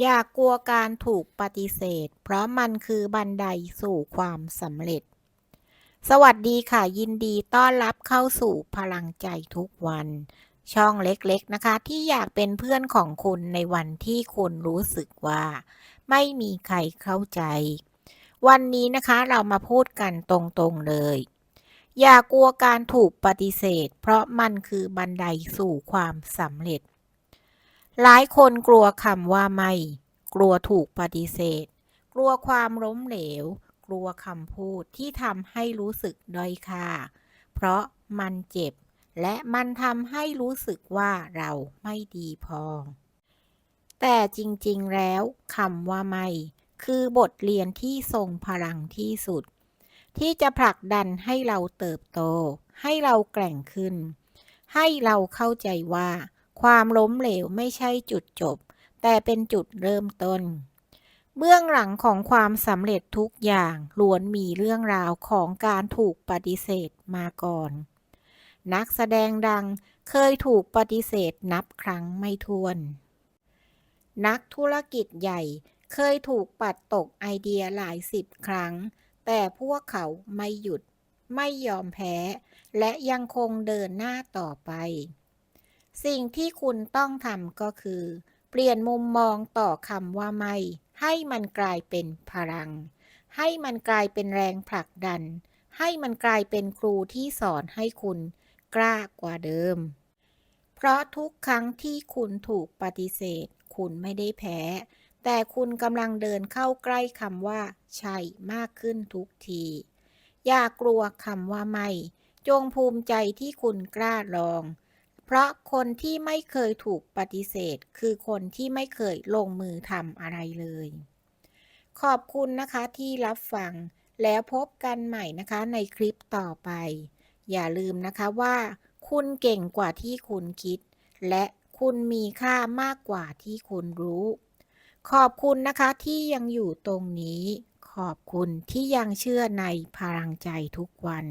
อย่ากลัวการถูกปฏิเสธ เพราะมันคือบันไดสู่ความสำเร็จ สวัสดีค่ะ ยินดีต้อนรับเข้าสู่พลังใจทุกวัน ช่องเล็กๆนะคะ ที่อยากเป็นเพื่อนของคุณในวันที่คุณรู้สึกว่า ไม่มีใครเข้าใจ วันนี้นะคะเรามาพูดกันตรงๆเลย อย่ากลัวการถูกปฏิเสธ เพราะมันคือบันไดสู่ความสำเร็จ หลายคนกลัวคำว่าไม่ กลัวถูกปฏิเสธ กลัวความล้มเหลว กลัวคำพูดที่ทำให้รู้สึกด้อยค่า เพราะมันเจ็บ และมันทำให้รู้สึกว่าเราไม่ดีพอ แต่จริงๆแล้วคำว่าไม่ คือบทเรียนที่ทรงพลังที่สุด ที่จะผลักดันให้เราเติบโต ให้เราแกร่งขึ้น ให้เราเข้าใจว่า ความล้มเหลวไม่ใช่จุดจบ แต่เป็นจุดเริ่มต้น เบื้องหลังของความสำเร็จทุกอย่างล้วนมีเรื่องราวของการถูกปฏิเสธมาก่อน นักแสดงดังเคยถูกปฏิเสธนับครั้งไม่ถ้วน นักธุรกิจใหญ่เคยถูกปัดตกไอเดียหลายสิบครั้ง แต่พวกเขาไม่หยุด ไม่ยอมแพ้ และยังคงเดินหน้าต่อไป สิ่งที่คุณต้องทำก็คือ เปลี่ยนมุมมองต่อคำว่าไม่ ให้มันกลายเป็นพลัง ให้มันกลายเป็นแรงผลักดัน ให้มันกลายเป็นครูที่สอนให้คุณกล้ากว่าเดิม เพราะทุกครั้งที่คุณถูกปฏิเสธ คุณไม่ได้แพ้ แต่คุณกำลังเดินเข้าใกล้คำว่า ใช่มากขึ้นทุกที อย่ากลัวคำว่าไม่ จงภูมิใจที่คุณกล้าลอง เพราะคนที่ไม่เคยถูกปฏิเสธ คือคนที่ไม่เคยลงมือทำอะไรเลย ขอบคุณนะคะที่รับฟัง แล้วพบกันใหม่นะคะในคลิปต่อไป อย่าลืมนะคะว่าคุณเก่งกว่าที่คุณคิด และคุณมีค่ามากกว่าที่คุณรู้ ขอบคุณนะคะที่ยังอยู่ตรงนี้ ขอบคุณที่ยังเชื่อในพลังใจทุกวัน